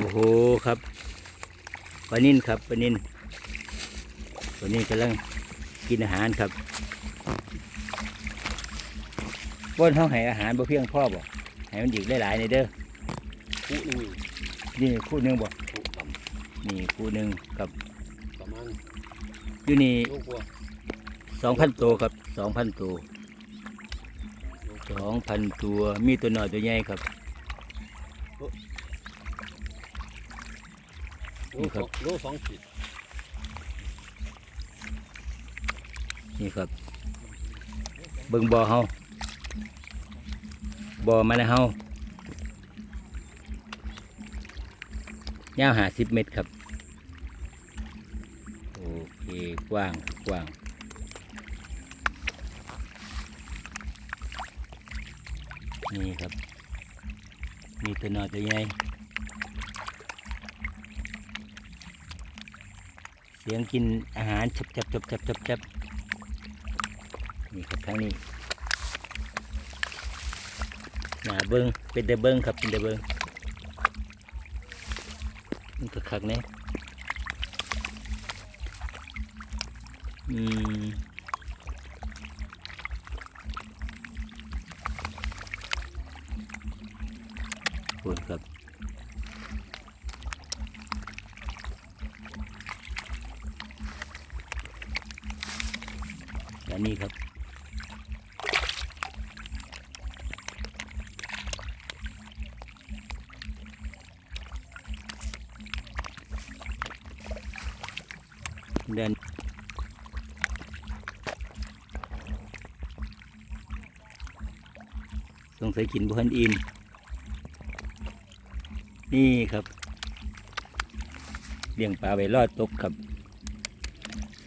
โอ้โหครับปลานินครับปลานินตัวนี้กำลังกินอาหารครับว่นเขาให้อาหารบ่เพียงพ่อบ่ให้มันอีกหลายๆในเด้อคู่หนึงนี่คู่หนึงบ่คู่ต่นี่คู่หนึงกับำประมาณอยู่นี่ลูกวัวสองพันตัวครับสองพันตัวลูกสองพันตัวมีตัวน้อยตัวใหญ่ครับ ลูกสองลูกสองขีดนี่ครับ เบิ่งบ่อเฮาบ่อมันเฮายาวหาสิบเมตรครับ โอเค กว้างกว้างนี่ครับ มีตัวน้อยตัวใหญ่ สียงกินอาหารชับชับชับชับชับชับนี่ครับทางนี้หนาเบิงเป็นแต่เบิงครับเป็นแต่เบิงมันก็คักเนี่ยอืมปวดครับ และนี่ครับเดินสงสัยกินบุหันอิมนี่ครับเลี้ยงปลาไว้รอดตกครับ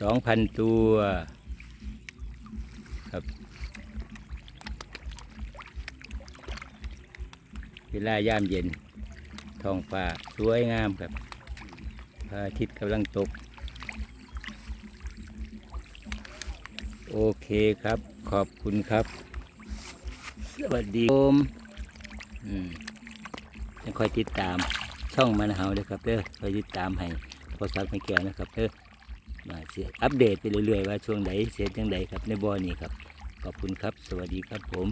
สองพันตัว เวลายามเย็นท้องฟ้าสวยงามครับพระอาทิตย์กำลังตก โอเคครับ ขอบคุณครับ สวัสดีผมอืมยังคอยติดตามช่องมันเฮาเลยครับเด้อคอยติดตามให้พอสักไม่แก่นะครับเด้อมาเสียอัปเดตไปเรื่อยๆว่าช่วงไหนเสียจังใดครับในบ่อนี้ครับ ขอบคุณครับ สวัสดีครับผม